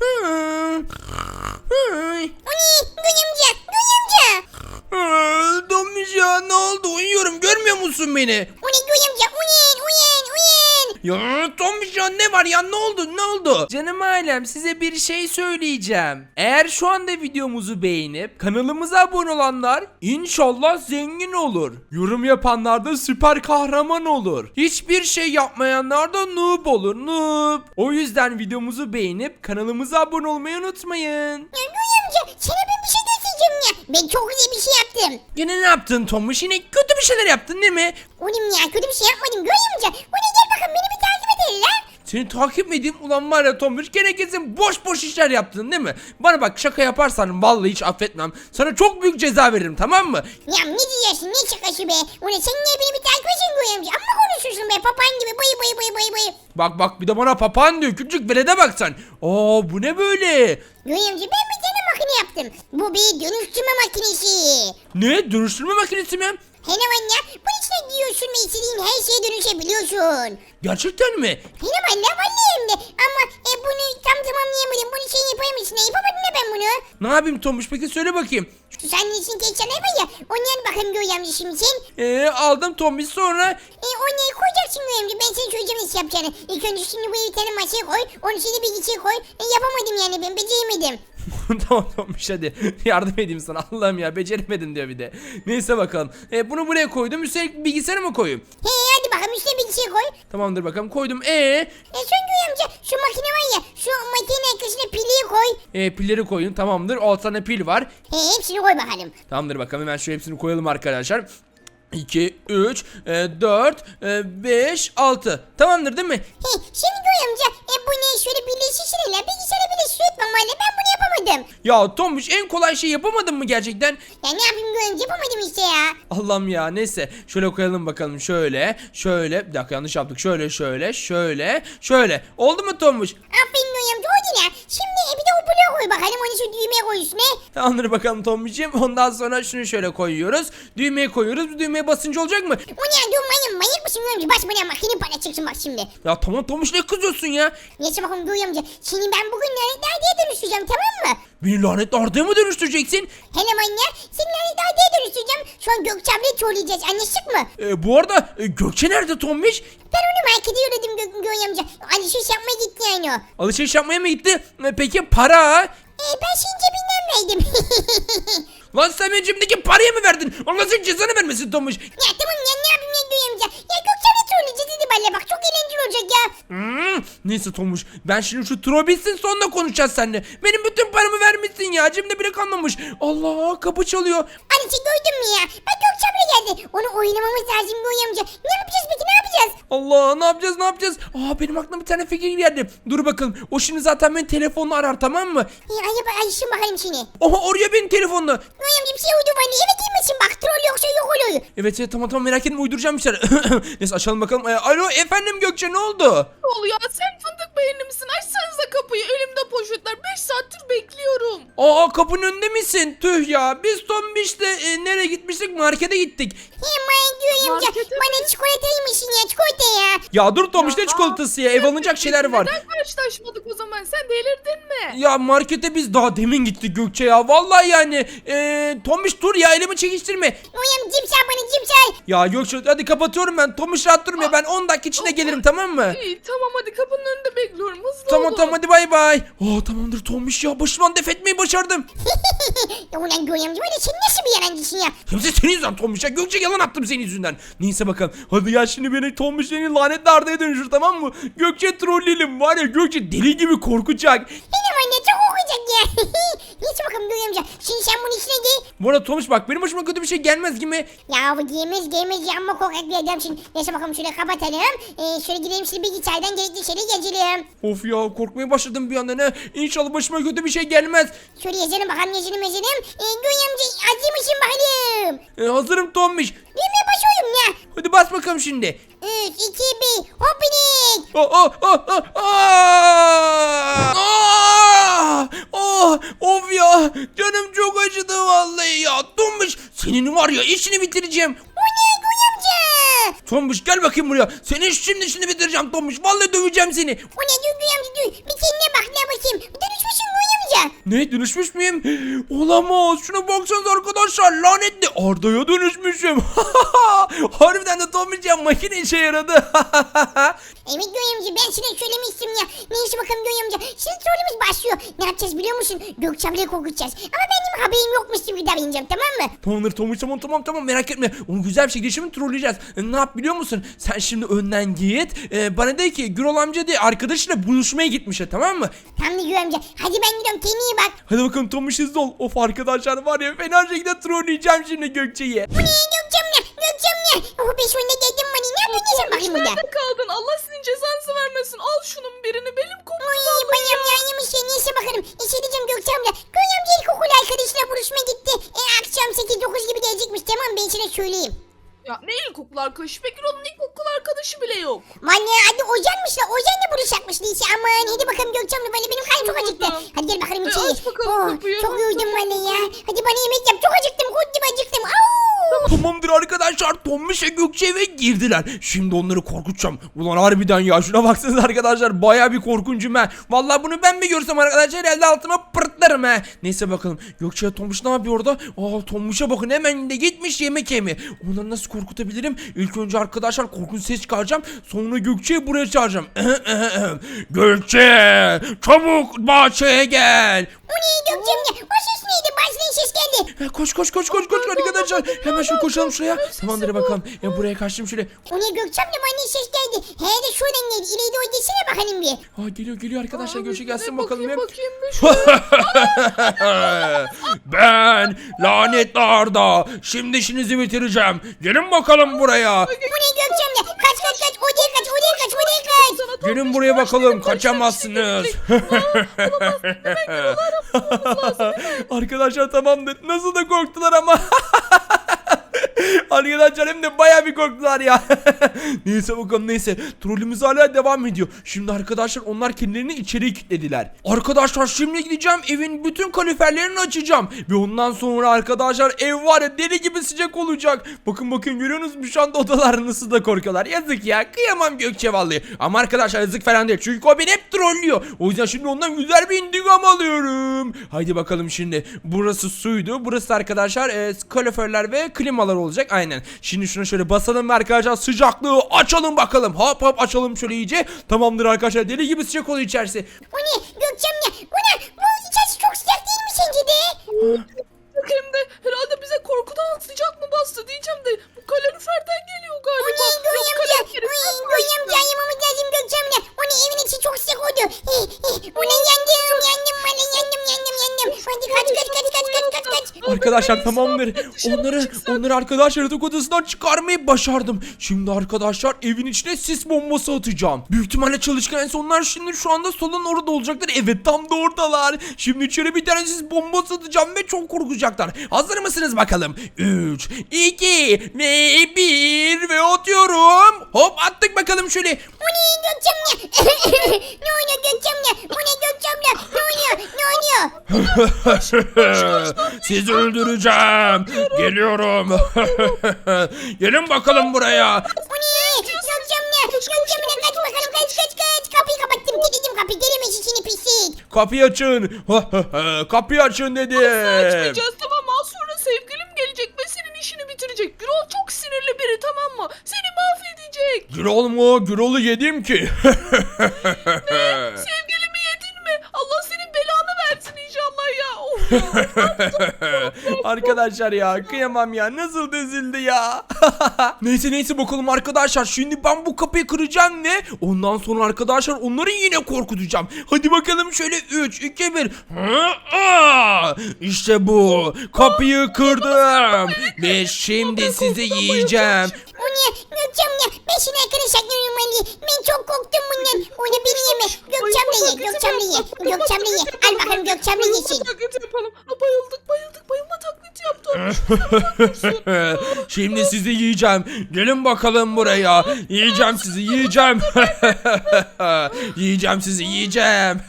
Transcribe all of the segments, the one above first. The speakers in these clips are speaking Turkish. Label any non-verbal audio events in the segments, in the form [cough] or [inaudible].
O ne? Tombiş ya ne oldu uyuyorum görmüyor musun beni? Ya Tombiş ya ne var ya ne oldu ne oldu? Canım ailem size bir şey söyleyeceğim. Eğer şu anda videomuzu beğenip kanalımıza abone olanlar inşallah zengin olur. Yorum yapanlar da süper kahraman olur. Hiçbir şey yapmayanlar da noob olur noob. O yüzden videomuzu beğenip kanalımıza abone olmayı unutmayın. Ya duyumca sana ben bir şey göstereceğim ya. Ben çok güzel bir şey yaptım. Yine ne yaptın Tomuş? Yine kötü bir şeyler yaptın değil mi? Oğlum ya kötü bir şey yapmadım duyumca. O ne gel bakalım beni bir takip edelim lan. Seni takip mi edeyim? Ulan var ya Tomuş gene kesin boş boş işler yaptın değil mi? Bana bak şaka yaparsan vallahi hiç affetmem. Sana çok büyük ceza veririm tamam mı? Ya ne diyorsun ne şakası be. O ne sen niye beni bir takip etsin duyumca. Amma konuşuyorsun be papağan gibi bayı bayı bayı bayı bayı. Bak bak bir de bana papağan diyor küçük velede bak sen. Aa bu ne böyle? Duyumca ben bir tane makine yaptım. Bu bir dönüştürme makinesi. Ne dönüştürme makinesi mi? Hemen ya bunun içine giyiyorsun ve istediğin her şeye dönüşebiliyorsun. Gerçekten mi? Hemen ya vallahi hem de. Ama e, bunu tam tamamlayamadım. Bunu şey yapayım içine. Yapamadım da ben bunu. Ne yapayım Tomuş peki söyle bakayım. Şu senin için geçenler var ya. Onları bakayım göreceğim şimdi sen. Ee, aldım Tomuş sonra E, onları koyacaksın göreceğim. Ben seni söyleyeceğim nasıl yapacağını. İlk önce şimdi buraya bir tane masaya koy. Onun içine bilgisayar koy. E, yapamadım yani ben beceremedim. Tamam Tomuş hadi [laughs] yardım edeyim sana Allah'ım ya beceremedin diyor bir de. Neyse bakalım. Ee, bunu buraya koydum üstelik bilgisayara mı koyayım? He hadi bakalım üstüne bilgisayar koy. Tamamdır bakalım koydum. Ee, E, son göreceğim. Şu makine var ya. Şu makinenin arkasına pili koy. e, pilleri koyun tamamdır. 6 tane pil var. He hepsini koy bakalım. Tamamdır bakalım hemen şu hepsini koyalım arkadaşlar. 2, 3, 4, 5, 6. Tamamdır değil mi? He şimdi göreceğim. E, bu ne şöyle birleşişiyle bilgisayara birleşiyor etmem Ben bunu yapamadım. Ya Tomuş en kolay şey yapamadın mı gerçekten? Ya ne yapayım göreceğim. Yapamadım işte ya. Allah'ım ya neyse. Şöyle koyalım bakalım şöyle. Şöyle. Bir dakika yanlış yaptık. Şöyle şöyle şöyle şöyle. Oldu mu Tomuş? Aferin koy bakalım onu şu düğmeye koy üstüne. Tamamdır bakalım Tomuş'cum. Ondan sonra şunu şöyle koyuyoruz. Düğmeye koyuyoruz. Bu düğmeye basınca olacak mı? O ne dur manyak manyak mısın Noyamcı? Baş bana makine para çıksın bak şimdi. Ya tamam Tomuş ne kızıyorsun ya? Neyse bakalım Noyamcı. Şimdi ben bugün lanetler diye dönüştüreceğim tamam mı? Beni lanet ardaya mı dönüştüreceksin? Hele manyak. Seni lanetler diye dönüştüreceğim. Şu an Gökçem'le trolleyeceğiz anlaştık mı? E, bu arada e, Gökçe nerede Tomuş? Ben onu markete yürüdüm Gö Gökçem'ce. Alışveriş yapmaya gitti yani o. Alışveriş yapmaya mı gitti? E, peki para? E, ben senin cebinden verdim. [laughs] Lan sen benim cebimdeki parayı mı verdin? Allah senin cezanı vermesin Tomuş. ya tamam ya ne yapayım neyse Tomuş ben şimdi şu tro bitsin sonra konuşacağız seninle. Benim bütün paramı vermişsin ya cebimde bile kalmamış. Allah kapı çalıyor. Alice gördün mü ya? Bak Gökçem'le geldi. Onu oynamamız lazım Gökçem'ce. Ne yapacağız peki ne yapacağız? Allah ne yapacağız ne yapacağız? Aa benim aklıma bir tane fikir geldi. Dur bakalım o şimdi zaten beni telefonla arar tamam mı? Ya ay bak ayışın bakalım seni. Oha oraya beni telefonla. Gökçem'ce bir şey uydu bana. Evet girmesin bak troll yoksa yok oluyor. Evet evet tamam tamam merak etme uyduracağım bir şeyler. [coughs] Neyse açalım bakalım. Ee, alo efendim Gökçe ne oldu? Ne oluyor? Sen fındık beğeni misin? Açsanıza kapıyı. Elimde poşetler. 5 saattir bekliyorum. Aa kapının önünde misin? Tüh ya biz Tombiş'le e, nereye gitmiştik? Markete gittik. Hemen Gökçem'ce Markete bana çikolata yemişsin ya çikolata ya. Ya dur Tombiş ne Ya, çikolatası ya ev alınacak şeyler var. Neden karşılaşmadık o zaman? Sen delirdin mi? Ya markete biz daha demin gittik Gökçe ya. Vallahi yani. Ee, Tomiş dur ya elimi çekiştirme. Uyam cipsay bana cipsay. Ya Gökçe hadi kapatıyorum ben. Tomiş rahat durmuyor. Ben 10 dakika içinde gelirim tamam mı? İyi tamam hadi kapının önünde bekliyorum. Hızlı Tamam olun. tamam hadi bay bay. Oh tamamdır Tomiş ya başımdan def etmeyi başardım. [laughs] ulan Gökçem'ce böyle sen nasıl bir yalancısın ya? Hepsi senin yüzünden Tomiş ya. Gökçe yalan attım senin yüzünden. Neyse bakalım. Hadi ya şimdi beni Tomiş seni lanetli ardaya dönüşür tamam mı? Gökçe trolleyelim var ya Gökçe deli gibi korkacak. Benim anne çok okuyacak ya. [laughs] Neyse bakalım Gökçem'ce. Şimdi sen bunun içine giy. Bu arada Tomiş bak benim başıma kötü bir şey gelmez gibi. Ya bu giymez giymez ya ama korkak bir adamsın. Neyse bakalım şöyle kapatalım. Ee, şöyle gidelim şimdi bilgisayardan gerekli şeyleri gezelim. Of ya korkmaya başladım bir anda ne? İnşallah başıma kötü bir şey gelmez. Şöyle yazalım bakalım yazalım yazalım. Ee, Gökçem'ce acı mısın bakalım? Ee, hazırım Tombiş. Düğmeye basıyorum ya. Hadi bas bakalım şimdi. 3, 2, 1, hoppinik. Oh, oh, oh, oh, ah! Ah! Oh, ya canım çok acıdı vallahi ya. Tombiş senin var ya işini bitireceğim. Bu ne Gökçem'ce? Tombiş gel bakayım buraya. Senin şimdi işini bitireceğim Tombiş. Vallahi döveceğim seni. Bu ne Gökçem'ce dur. Bir kendine bak ne bakayım. Ne dönüşmüş müyüm? Olamaz. Şuna baksanıza arkadaşlar. Lanetli Arda'ya dönüşmüşüm. [laughs] Harbiden de ya makine işe yaradı. [laughs] Evet Göğe amca ben sana söylemiştim ya. Neyse bakalım amca. Şimdi sorumuz başlıyor. Ne yapacağız biliyor musun? Gökçem'le korkutacağız. Ama benim haberim yokmuş gibi davranacağım tamam mı? Tamamdır Tomuş tamam tamam tamam merak etme. Onu güzel bir şekilde şimdi trolleyeceğiz. E, ne yap biliyor musun? Sen şimdi önden git. E, bana de ki Gürol amca de arkadaşıyla buluşmaya gitmiş ya tamam mı? Tamam Göğe amca. Hadi ben gidiyorum kendine iyi bak. Hadi bakalım Tomuş hızlı ol. Of arkadaşlar var ya fena şekilde trolleyeceğim şimdi Gökçe'yi. Bu ne Gökçem'le? Gökçem'le. Oh be sonunda geldim bana. Ne yapıyorsun bakayım burada? Nerede kaldın? Allah sizin cezanızı vermesin. Al şunun birini. Benim koptu Ay bayım ya. ya yemiş şey neyse bakalım. İşe diyeceğim Gökçem'le. Göğe amca ilkokul arkadaşıyla buluşmaya gitti. E akşam 8-9 gibi gelecekmiş tamam ben sana söyleyeyim. Ya ne ilkokul arkadaşı? Peki onun ilkokul arkadaşı bile yok. Valla adı Ozan'mış da Ozan'la buluşacakmış Lise. Aman hadi bakalım Gökçem'le böyle benim karnım çok acıktı. Hadi gel bakalım içeri. aç bakalım Oh, kapıyı. çok yoruldum valla ya. Hadi bana yemek yap. Çok acıktım. Tamamdır arkadaşlar Tomuş ve Gökçe eve girdiler. Şimdi onları korkutacağım. Ulan harbiden ya şuna baksanıza arkadaşlar baya bir korkuncum ha. Vallahi bunu ben mi görsem arkadaşlar elde altıma pırtlarım ha. Neyse bakalım Gökçe Tomuş ne yapıyor orada? Aa Tomuş'a bakın hemen de gitmiş yemek yemi. Onları nasıl korkutabilirim? İlk önce arkadaşlar korkunç ses çıkaracağım. Sonra Gökçe'yi buraya çağıracağım. [laughs] Gökçe çabuk bahçeye gel. O ne Gökçem'le? O ses neydi? Başlayın ses geldi. Ha, Koş koş koş koş koş arkadaşlar. Hemen şöyle koşalım şuraya. Tamamdır bakalım. Ya buraya kaçtım şöyle. O ne Gökçem'le bana ses geldi. He de şuradan geldi. İleri doğru desene bakalım bir. Aa geliyor geliyor arkadaşlar Gökçe gelsin bakalım. bakayım, bakayım bir ben lanetli Arda. Şimdi işinizi bitireceğim. Gelin bakalım buraya. Bu ne Gökçem'le? Kaç kaç kaç. Odaya kaç. Odaya kaç. Odaya kaç. Gelin buraya şey bakalım. Kaçamazsınız. Arkadaşlar tamamdır. Nasıl da korktular ama. [laughs] Arkadaşlar hem baya bir korktular ya. [laughs] neyse bakalım neyse. Trollümüz hala devam ediyor. Şimdi arkadaşlar onlar kendilerini içeri kilitlediler. Arkadaşlar şimdi gideceğim evin bütün kaliferlerini açacağım. Ve ondan sonra arkadaşlar ev var ya deli gibi sıcak olacak. Bakın bakın görüyorsunuz mu şu anda odalar nasıl da korkuyorlar. Yazık ya kıyamam Gökçe vallahi. Ama arkadaşlar yazık falan değil. Çünkü o beni hep trollüyor. O yüzden şimdi ondan güzel bir intikam alıyorum. Haydi bakalım şimdi. Burası suydu. Burası arkadaşlar e, kaloriferler ve klimalar olacak. Aynen. Şimdi şuna şöyle basalım arkadaşlar sıcaklığı açalım bakalım. Hop hop açalım şöyle iyice. Tamamdır arkadaşlar. Deli gibi sıcak oluyor içerisi. O ne Gökçem'le? Bu ne? Bu içerisi çok sıcak değil mi sence de? Hem de herhalde bize korkudan sıcak mı bastı diyeceğim de Arkadaşlar tamamdır. Onları onları arkadaşlar yatak odasından çıkarmayı başardım. Şimdi arkadaşlar evin içine sis bombası atacağım. Büyük ihtimalle çalışkan en sonlar şimdi şu anda solun orada olacaklar. Evet tam da oradalar. Şimdi içeri bir tane sis bombası atacağım ve çok korkacaklar. Hazır mısınız bakalım? 3, 2 ve 1 ve atıyorum. Hop attık bakalım şöyle. O ne Gökçem'le? [laughs] ne oluyor Gökçem'le? O ne Gökçem'le? Ne oluyor? Ne oluyor? [laughs] Sizi öldüreceğim. Geliyorum. [laughs] Gelin bakalım buraya. O ne? Gökçem'le? Gökçem'le kaç bakalım kaç kaç kaç. Kapıyı kapattım. Kilitledim kapıyı. Gelemez içini pislik. Kapıyı açın. [laughs] Kapıyı açın dedim. Açmayacağız tamam mı? Az sonra sevgilim gelecek ve senin işini bitirecek. Gürol çok sinirli biri tamam mı? Seni mahvedecek. Gürol mu? Gürol'u yedim ki. [laughs] Sevgilimi yedin mi? Allah senin belanı versin inşallah ya. Of ya. [laughs] arkadaşlar ya kıyamam ya nasıl dözüldü ya. [laughs] neyse neyse bakalım arkadaşlar şimdi ben bu kapıyı kıracağım ve ondan sonra arkadaşlar onları yine korkutacağım. Hadi bakalım şöyle 3 2 1. İşte bu. Kapıyı kırdım ve şimdi sizi yiyeceğim. O ne? Gökçem'le. Ben şimdi arkadaşlar yorulmalı. Ben çok korktum bundan. O ne beni yeme. Gökçem'le ye. Gökçem'le ye. Gökçem'le ye. Al bakalım Gökçem'le Bayılma yesin. taklidi yapalım. Ha, bayıldık bayıldık bayılma taklidi yaptım. [laughs] [laughs] Şimdi sizi yiyeceğim. Gelin bakalım buraya. Yiyeceğim sizi yiyeceğim. [laughs] yiyeceğim sizi yiyeceğim.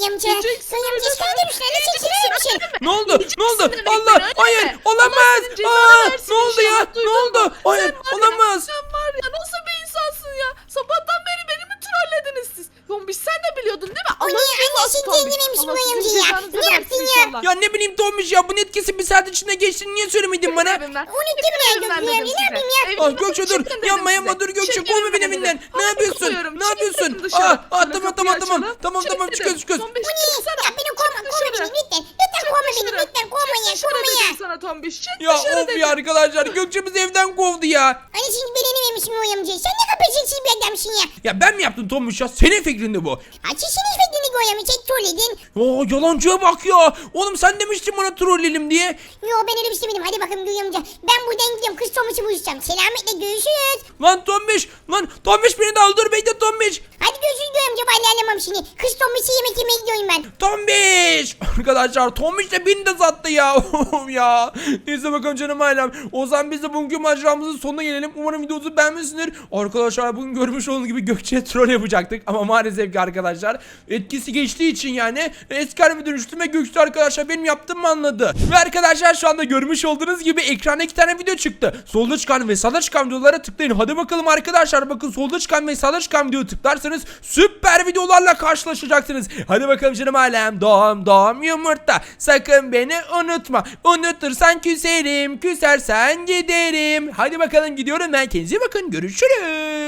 Duyamca. Duyamca sen de bir şeyler çeksin bir şey. ne oldu? Ne oldu? Allah hayır olamaz. cezanı Aa, ne oldu ya? Ne oldu? Hayır olamaz. Sen var ya nasıl bir insansın ya? Sabahtan beri beni mi trollediniz siz? Tombiş sen de biliyordun değil mi? O ne anne Allah Göğe sizin amca ya. Ne yaptın ya? Ya ne bileyim Tombiş ya bunun etkisi bir saat içinde geçti niye söylemedin bana? Unuttum ya Gökçe amca, ne yapayım ya? Ah Gökçe dur size. yapma dur Gökçe kovma beni evinden. Ne yapıyorsun? Ne yapıyorsun? Ah, ah tamam tamam tamam. Tamam Çık tamam çıkıyoruz çıkıyoruz. Bu ne? Ya beni kovma, Çık kovma beni lütfen. Lütfen kovma beni, lütfen kovma ya, kovma ya. sana Tombiş. Çık Ya of ya arkadaşlar Gökçe bizi evden kovdu ya. Hani şimdi belini vermişsin Göğe amca. Sen ne kapıcıksın bir adamsın ya. Ya ben mi yaptım Tombiş ya? Senin fikrindi bu. Açışın fikrini Göğe amca. Sen trolledin. Oo yalancıya bak ya. Oğlum sen demiştin bana trolleyelim diye. Yo ben öyle bir şey demedim. Hadi bakalım amca. Ben buradan gidiyorum. Kız Tomus'u buluşacağım. Selametle görüşürüz. Lan Tombiş. Lan Tombiş beni de al dur bekle Tombiş. Hadi görüşürüz Göğe amca. Ben alamam şimdi. Kız Tomus'u yemek yemeye gidiyorum ben. Tombiş. [laughs] Arkadaşlar Tombiş de beni de sattı ya. [laughs] ya. Neyse bakalım canım ailem. O zaman biz de bugünkü maceramızın sonuna gelelim. Umarım videomuzu beğenmişsinizdir. Arkadaşlar bugün görmüş olduğunuz gibi Gökçe troll yapacaktık. Ama maalesef ki arkadaşlar etkisi geçtiği için yani eski halime dönüştüm ve Gökçe arkadaşlar benim yaptığımı anladı. Ve arkadaşlar şu anda görmüş olduğunuz gibi ekranda iki tane video çıktı. Solda çıkan ve sağda çıkan videolara tıklayın. Hadi bakalım arkadaşlar bakın solda çıkan ve sağda çıkan videoya tıklarsanız süper videolarla karşılaşacaksınız. Hadi bakalım canım alem. Doğum doğum yumurta. Sakın beni unutma. Unutursan küserim. Küsersen giderim. Hadi bakalım gidiyorum ben. Kendinize bakın. Görüşürüz.